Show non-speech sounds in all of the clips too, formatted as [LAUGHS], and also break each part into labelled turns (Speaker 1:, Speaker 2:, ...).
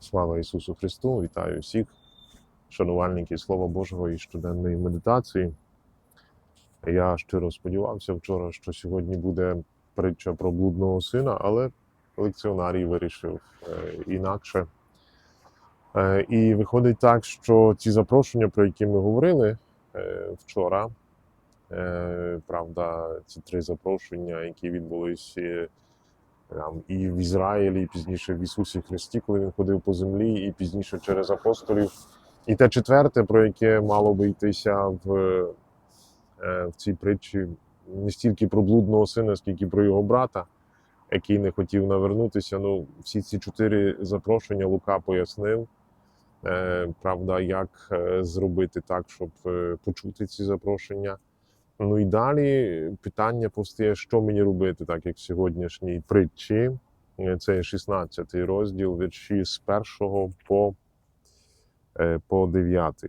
Speaker 1: Слава Ісусу Христу! Вітаю всіх, шанувальників Слова Божого і щоденної медитації. Я щиро сподівався вчора, що сьогодні буде притча про блудного сина, але лекціонарій вирішив е, інакше. Е, І виходить так, що ці запрошення, про які ми говорили е, вчора, правда, ці три запрошення, які відбулись і в Ізраїлі, і пізніше в Ісусі Христі, коли він ходив по землі, і пізніше через апостолів. І те четверте, про яке мало би йтися в, е, в цій притчі, не стільки про блудного сина, скільки про його брата, який не хотів навернутися. Ну, всі ці чотири запрошення Лука пояснив. Е, Правда, як е, зробити так, щоб почути ці запрошення. Ну і далі питання постає, що мені робити, так як в сьогоднішній притчі. Е, Це є 16 розділ, вірші з 1 по, е, по 9.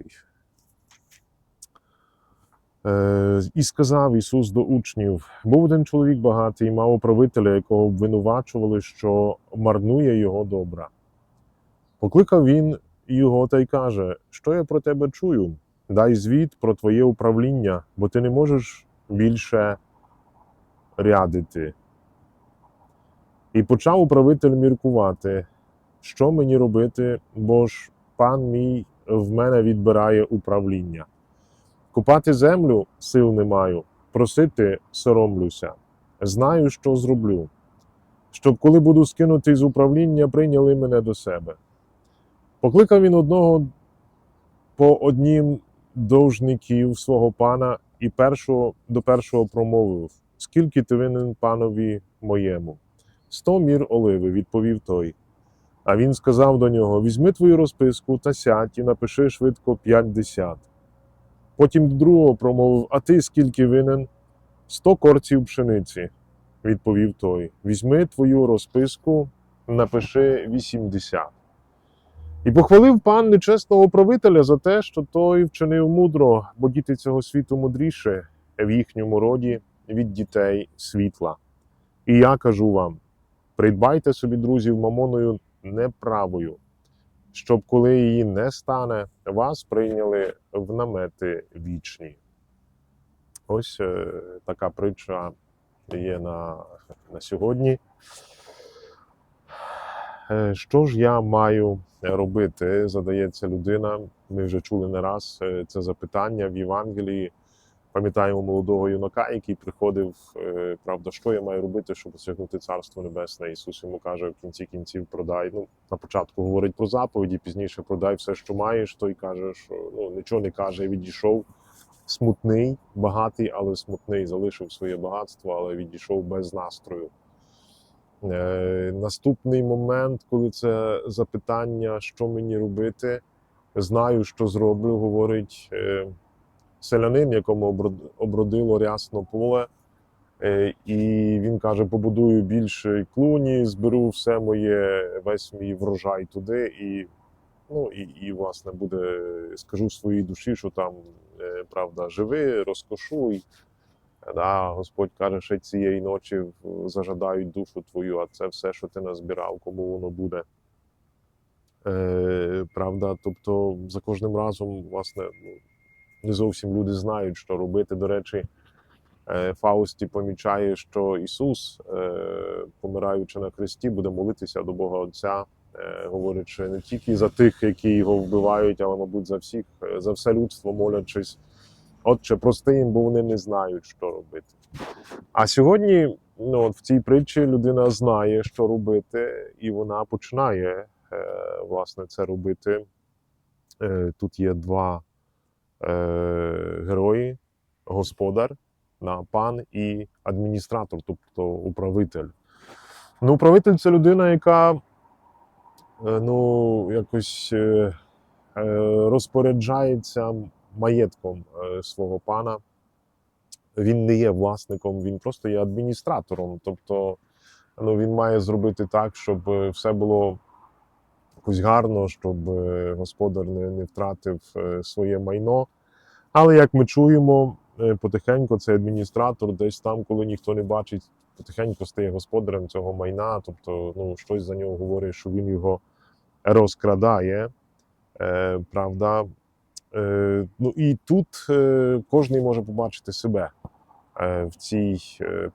Speaker 1: Е, І сказав Ісус до учнів: був один чоловік багатий, мав управителя, якого обвинувачували, що марнує його добра. Покликав він його та й каже: Що я про тебе чую? Дай звіт про твоє управління, бо ти не можеш більше рядити. І почав управитель міркувати, що мені робити, бо ж пан мій в мене відбирає управління. Купати землю сил не маю, просити соромлюся. Знаю, що зроблю, щоб коли буду скинутий з управління, прийняли мене до себе. Покликав він одного по однім довжників свого пана і першого до першого промовив: Скільки ти винен панові моєму? Сто мір оливи, відповів той. А він сказав до нього: Візьми твою розписку та сядь і напиши швидко п'ятдесят. Потім до другого промовив: А ти скільки винен? Сто корців пшениці, відповів той. Візьми твою розписку, напиши вісімдесят. І похвалив пан нечесного правителя за те, що той вчинив мудро, бо діти цього світу мудріше в їхньому роді від дітей світла. І я кажу вам: придбайте собі друзів мамоною неправою, щоб коли її не стане, вас прийняли в намети вічні. Ось е, така притча є на, на сьогодні. Е, Що ж я маю робити? Задається людина. Ми вже чули не раз е, це запитання в Євангелії. Пам'ятаємо молодого юнака, який приходив, е, правда, що я маю робити, щоб осягнути царство небесне. Ісус йому каже в кінці кінців продай. Ну на початку говорить про заповіді, пізніше продай все, що маєш. Той каже, що ну нічого не каже, відійшов. Смутний, багатий, але смутний, залишив своє багатство, але відійшов без настрою. Е, наступний момент, коли це запитання, що мені робити, знаю, що зроблю, говорить е, селянин, якому оброд- обродило рясно поле. Е, і він каже: побудую більше клуні, зберу все моє, весь мій врожай туди, і, ну, і, і власне буде, скажу своїй душі, що там правда живи, розкошуй. Да, Господь каже, ще цієї ночі зажадають душу твою, а це все, що ти назбирав, кому воно буде. Е, правда, тобто за кожним разом, власне, ну, не зовсім люди знають, що робити. До речі, е, Фаусті помічає, що Ісус, е, помираючи на хресті, буде молитися до Бога Отця, е, говорячи не тільки за тих, які його вбивають, але, мабуть, за всіх, е, за все людство, молячись. Отче, прости їм, бо вони не знають, що робити. А сьогодні, ну, от в цій притчі людина знає, що робити, і вона починає е, власне це робити. Е, тут є два е, герої: господар, на пан і адміністратор, тобто управитель. Ну, управитель це людина, яка е, ну, якось е, е, розпоряджається маєтком е, свого пана. Він не є власником, він просто є адміністратором. Тобто ну, він має зробити так, щоб е, все було якось гарно, щоб е, господар не, не втратив своє майно. Але як ми чуємо, потихеньку цей адміністратор, десь там, коли ніхто не бачить, потихеньку стає господарем цього майна. Тобто, ну, щось за нього говорить, що він його розкрадає. Правда. Е, Ну і тут е, кожен може побачити себе е, в цій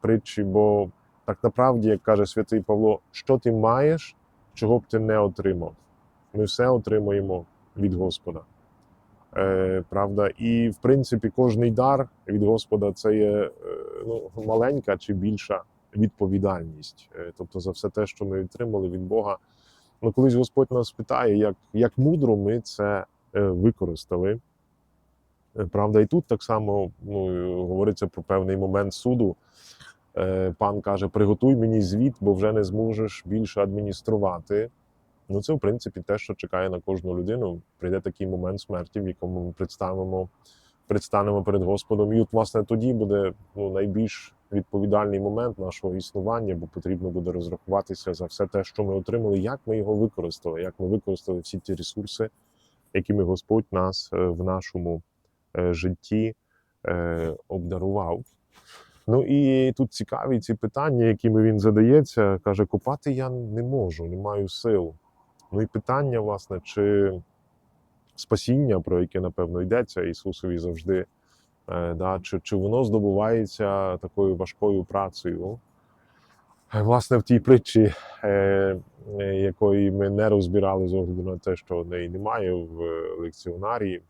Speaker 1: притчі, бо так направді, як каже святий Павло, що ти маєш, чого б ти не отримав. Ми все отримуємо від Господа. Правда, і в принципі кожний дар від Господа це є ну, маленька чи більша відповідальність. Тобто за все те, що ми отримали від Бога. Ну, колись Господь нас питає, як, як мудро ми це використали. Е, Правда, і тут так само ну, е, говориться про певний момент суду. Е, Пан каже: приготуй мені звіт, бо вже не зможеш більше адмініструвати. Ну, це, в принципі, те, що чекає на кожну людину. Прийде такий момент смерті, в якому ми представимо, предстанемо перед Господом. І от, власне, тоді буде ну, найбільш відповідальний момент нашого існування, бо потрібно буде розрахуватися за все те, що ми отримали, як ми його використали, як ми використали всі ті ресурси, якими Господь нас е, в нашому е, житті е, обдарував. Ну і тут цікаві ці питання, якими він задається. Каже: копати я не можу, не маю сил. Ну і питання, власне, чи спасіння, про яке напевно йдеться Ісусові завжди, да, чи, чи воно здобувається такою важкою працею. Е, Власне, в тій притчі, е, е, якої ми не розбирали з огляду на те, що неї немає в лекціонарії,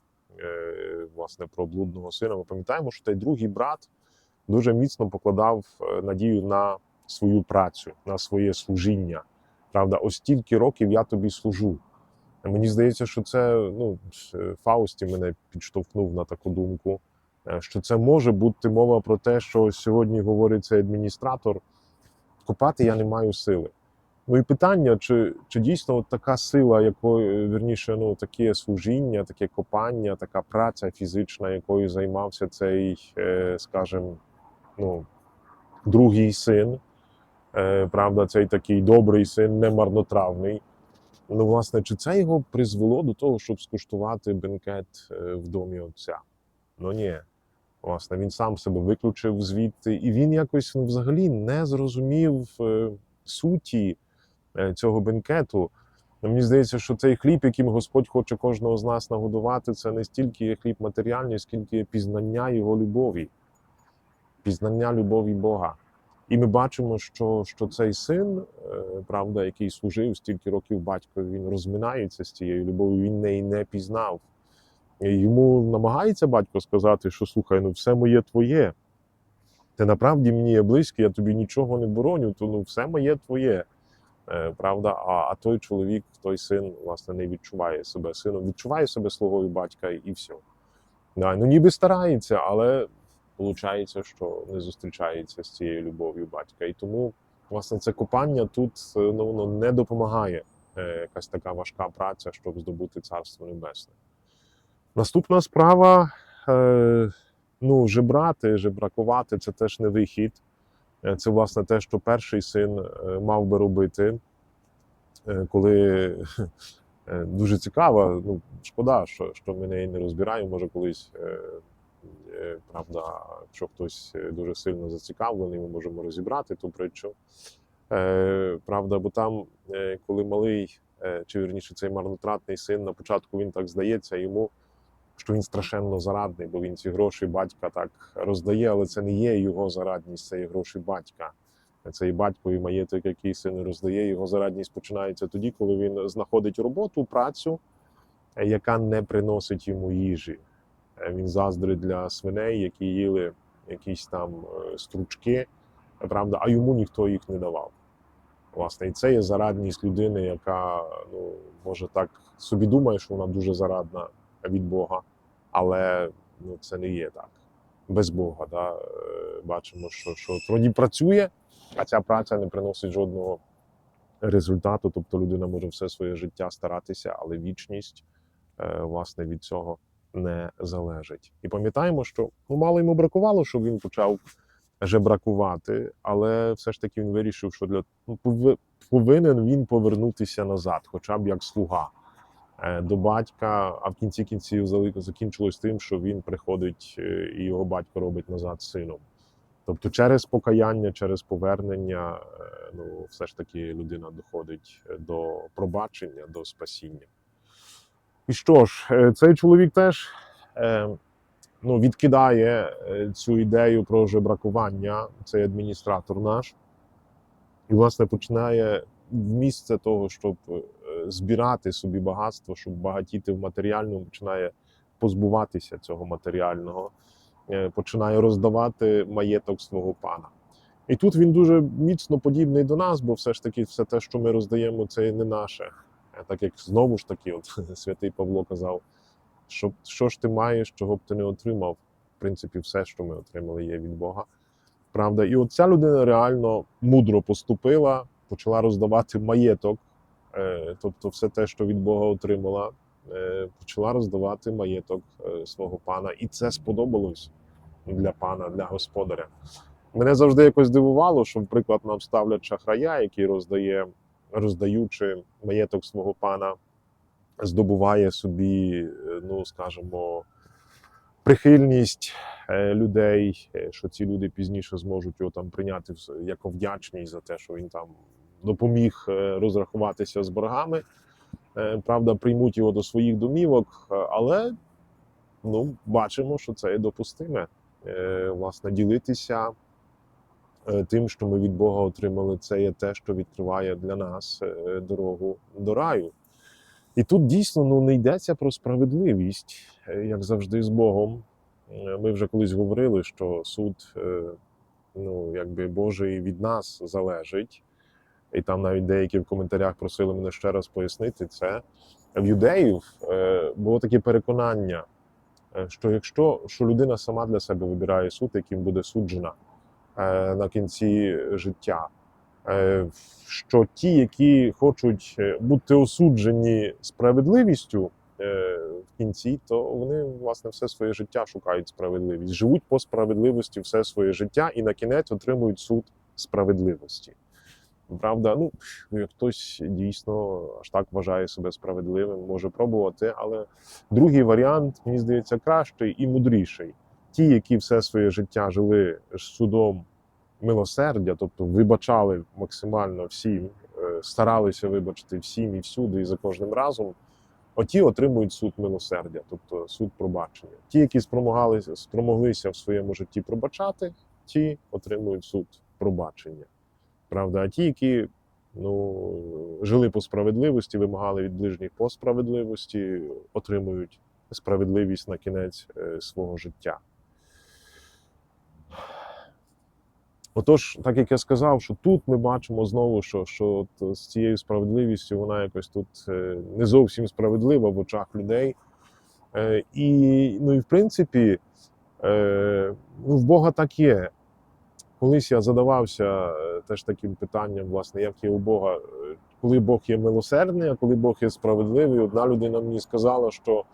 Speaker 1: власне, про блудного сина. Ми пам'ятаємо, що той другий брат дуже міцно покладав надію на свою працю, на своє служіння. Правда, ось стільки років я тобі служу. Мені здається, що це ну, Фаусті мене підштовхнув на таку думку, що це може бути мова про те, що сьогодні говорить цей адміністратор. Копати я не маю сили. Ну і питання, чи, чи дійсно от така сила, якою вірніше, ну таке служіння, таке копання, така праця фізична, якою займався цей, е, скажімо, ну, другий син, е, правда, цей такий добрий син, не марнотравний. Ну, власне, чи це його призвело до того, щоб скуштувати бенкет е, в домі отця? Ну ні. Власне, він сам себе виключив звідти, і він якось ну, взагалі не зрозумів е, суті е, цього бенкету. Ну, Мені здається, що цей хліб, яким Господь хоче кожного з нас нагодувати, це не стільки є хліб матеріальний, скільки є пізнання його любові, пізнання любові Бога. І ми бачимо, що, що цей син, е, правда, який служив стільки років батькові, він розминається з цією любов'ю, він неї не пізнав. Йому намагається батько сказати, що слухай, ну все моє твоє. Ти направді мені є близький, я тобі нічого не бороню, то ну все моє твоє. Е, правда, а, а той чоловік, той син, власне, не відчуває себе сином, відчуває себе слугою батька і все. Да, ну ніби старається, але виходить, що не зустрічається з цією любов'ю батька. І тому, власне, це копання тут е, ну, воно не допомагає. Е, якась така важка праця, щоб здобути царство небесне. Наступна справа е, ну, жебрати, жебракувати це теж не вихід. Е, Це, власне, те, що перший син е, мав би робити, коли [LAUGHS] дуже цікаво, ну, шкода, що, що ми неї не розбираємо, може колись. Правда, якщо хтось дуже сильно зацікавлений, ми можемо розібрати ту притчу. Правда, бо там, коли малий, чи вірніше цей марнотратний син, на початку він так здається йому, що він страшенно зарадний, бо він ці гроші батька так роздає, але це не є його зарадність, це є гроші батька. Це і батькові маєток, який син роздає. Його зарадність починається тоді, коли він знаходить роботу, працю, яка не приносить йому їжі. Е, Він заздрить для свиней, які їли якісь там е, стручки, правда, а йому ніхто їх не давав. Власне, і це є зарадність людини, яка ну, може так собі думає, що вона дуже зарадна від Бога, але ну, це не є так. Без Бога. Да? Е, Бачимо, що, що вроді працює, а ця праця не приносить жодного результату. Тобто людина може все своє життя старатися, але вічність е, власне від цього не залежить. І пам'ятаємо, що ну, мало йому бракувало, щоб він почав жебракувати, але все ж таки він вирішив, що для ну, повинен він повернутися назад, хоча б як слуга до батька. А в кінці кінців закінчилось тим, що він приходить е, і його батько робить назад сином. Тобто через покаяння, через повернення, е, ну, все ж таки людина доходить до пробачення, до спасіння. І що ж, е, цей чоловік теж е, ну, відкидає е, цю ідею про жебракування, цей адміністратор наш, і, власне, починає в місце того, щоб е, збирати собі багатство, щоб багатіти в матеріальному, починає позбуватися цього матеріального, е, починає роздавати маєток свого пана. І тут він дуже міцно подібний до нас, бо все ж таки все те, що ми роздаємо, це не наше. Е, Так як знову ж таки, от [LAUGHS] святий Павло казав, що, що ж ти маєш, чого б ти не отримав. В принципі, все, що ми отримали, є від Бога. Правда, і от ця людина реально мудро поступила, почала роздавати маєток, тобто все те, що від Бога отримала, е, почала роздавати маєток е, свого пана. І це сподобалось для пана, для господаря. Мене завжди якось дивувало, що, наприклад, нам ставлять шахрая, який роздає, роздаючи маєток свого пана, здобуває собі, е, ну скажімо, прихильність е, людей, е, що ці люди пізніше зможуть його там прийняти як вдячність за те, що він там допоміг е, розрахуватися з боргами. Е, Правда, приймуть його до своїх домівок, е, але ну, бачимо, що це є допустиме. Власне, ділитися тим, що ми від Бога отримали, це є те, що відкриває для нас дорогу до раю. І тут дійсно ну, не йдеться про справедливість, як завжди з Богом. Ми вже колись говорили, що суд ну, якби Божий від нас залежить. І там навіть деякі в коментарях просили мене ще раз пояснити це. В юдеїв е, було таке переконання, е, що якщо що людина сама для себе вибирає суд, яким буде суджена е, на кінці життя, що ті, які хочуть бути осуджені справедливістю в кінці, то вони власне все своє життя шукають справедливість, живуть по справедливості все своє життя і на кінець отримують суд справедливості. Правда, ну хтось дійсно аж так вважає себе справедливим, може пробувати, але другий варіант, мені здається, кращий і мудріший. Ті, які все своє життя жили судом милосердя, тобто вибачали максимально всім, е, старалися вибачити всім і всюди, і за кожним разом. Оті отримують суд милосердя, тобто суд пробачення. Ті, які спромоглися в своєму житті пробачати, ті отримують суд пробачення. Правда, а ті, які ну, жили по справедливості, вимагали від ближніх по справедливості, отримують справедливість на кінець е, свого життя. Отож, так як я сказав, що тут ми бачимо знову, що, що от з цією справедливістю вона якось тут е, не зовсім справедлива в очах людей. Е, І, ну і в принципі, ну, в Бога так є. Колись я задавався е, теж таким питанням, власне, як є у Бога, е, коли Бог є милосердний, а коли Бог є справедливий. Одна людина мені сказала, що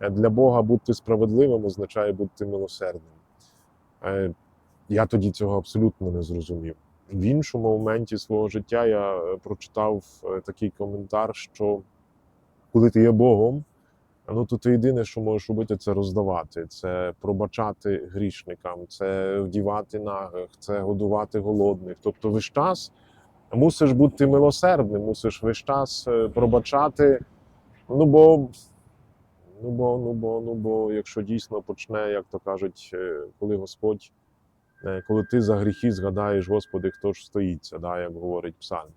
Speaker 1: е, для Бога бути справедливим означає бути милосердним. Я тоді цього абсолютно не зрозумів. В іншому моменті свого життя я прочитав такий коментар, що коли ти є Богом, ну то ти єдине, що можеш робити, це роздавати, це пробачати грішникам, це вдівати нагих, це годувати голодних. Тобто весь час мусиш бути милосердним, мусиш весь час е, пробачати. Ну бо, ну бо, ну бо, ну бо, якщо дійсно почне, як то кажуть, е, коли Господь, е, коли ти за гріхи згадаєш, Господи, хто ж стоїться, да, як говорить Псалм.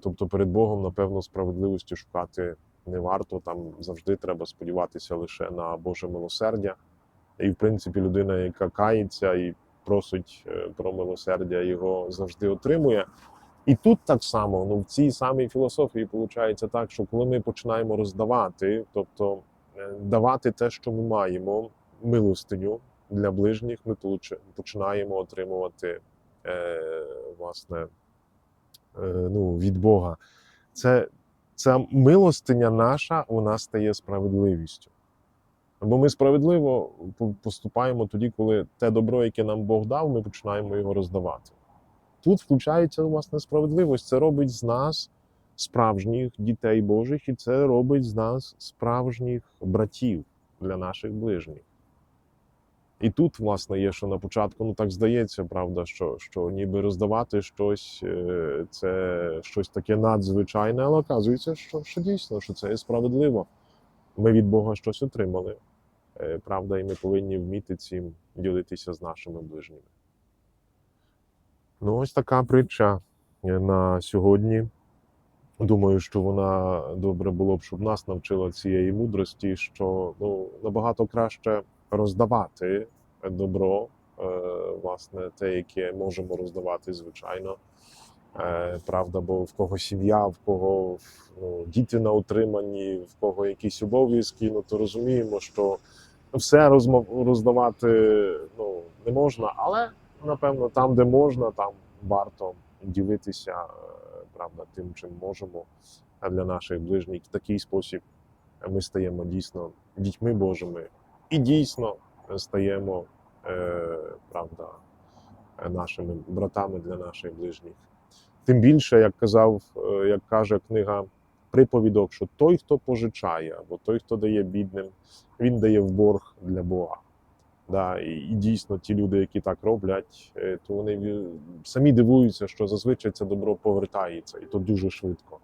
Speaker 1: Тобто перед Богом, напевно, справедливості шукати не варто. Там завжди треба сподіватися лише на Боже милосердя. І, в принципі, людина, яка кається і просить е, про милосердя, його завжди отримує. І тут так само, ну в цій самій філософії виходить так, що коли ми починаємо роздавати, тобто е, давати те, що ми маємо, милостиню для ближніх, ми починаємо отримувати е, власне е, ну, від Бога. Це, ця милостиня наша, вона стає справедливістю. Бо ми справедливо поступаємо тоді, коли те добро, яке нам Бог дав, ми починаємо його роздавати. Тут включається власне справедливість. Це робить з нас справжніх дітей Божих, і це робить з нас справжніх братів для наших ближніх. І тут, власне, є, що на початку, ну так здається, правда, що, що ніби роздавати щось, е, це щось таке надзвичайне, але оказується, що, що дійсно, що це є справедливо. Ми від Бога щось отримали. Е, Правда, і ми повинні вміти цим ділитися з нашими ближніми. Ну, ось така притча на сьогодні. Думаю, що вона добре було б, щоб нас навчила цієї мудрості, що ну, набагато краще роздавати добро, е, власне, те, яке можемо роздавати, звичайно. Е, правда, бо в кого сім'я, в кого ну, діти на утриманні, в кого якісь обов'язки, ну то розуміємо, що все роздавати ну, не можна, але напевно там, де можна, там варто ділитися е, правда, тим, чим можемо а для наших ближніх. В такий спосіб ми стаємо дійсно дітьми Божими і дійсно стаємо е, правда, е, нашими братами для наших ближніх. Тим більше, як казав, е, як каже книга приповідок, що той, хто пожичає, або той, хто дає бідним, він дає в борг для Бога. Да, і, і дійсно ті люди, які так роблять, е, то вони самі дивуються, що зазвичай це добро повертається, і то дуже швидко.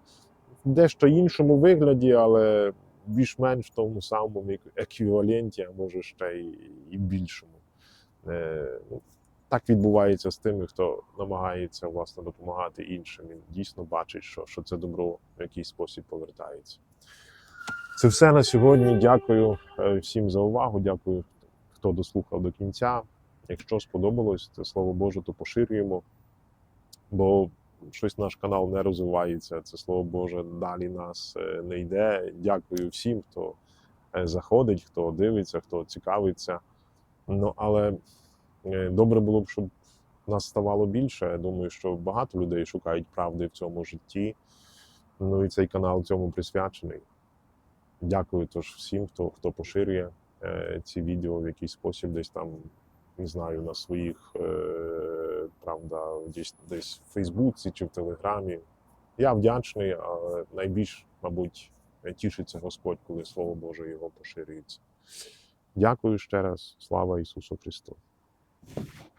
Speaker 1: Дещо іншому вигляді, але більш-менш в тому самому еквіваленті, а може ще й, і більшому. Е, ну, так відбувається з тими, хто намагається власне допомагати іншим. Він дійсно бачить, що, що це добро в якийсь спосіб повертається. Це все на сьогодні. Дякую е, всім за увагу. Дякую, хто дослухав до кінця. Якщо сподобалось, це слово Боже, то поширюємо. Бо щось наш канал не розвивається. Це слово Боже далі нас е, не йде. Дякую всім, хто е, заходить, хто дивиться, хто цікавиться. Ну але е, добре було б, щоб нас ставало більше. Я думаю, що багато людей шукають правди в цьому житті. Ну і цей канал цьому присвячений. Дякую тож всім, хто, хто поширює ці відео в якийсь спосіб, десь там, не знаю, на своїх, е, правда, десь, десь в Фейсбуці чи в Телеграмі. Я вдячний, але найбільш, мабуть, тішиться Господь, коли Слово Боже його поширюється. Дякую ще раз. Слава Ісусу Христу!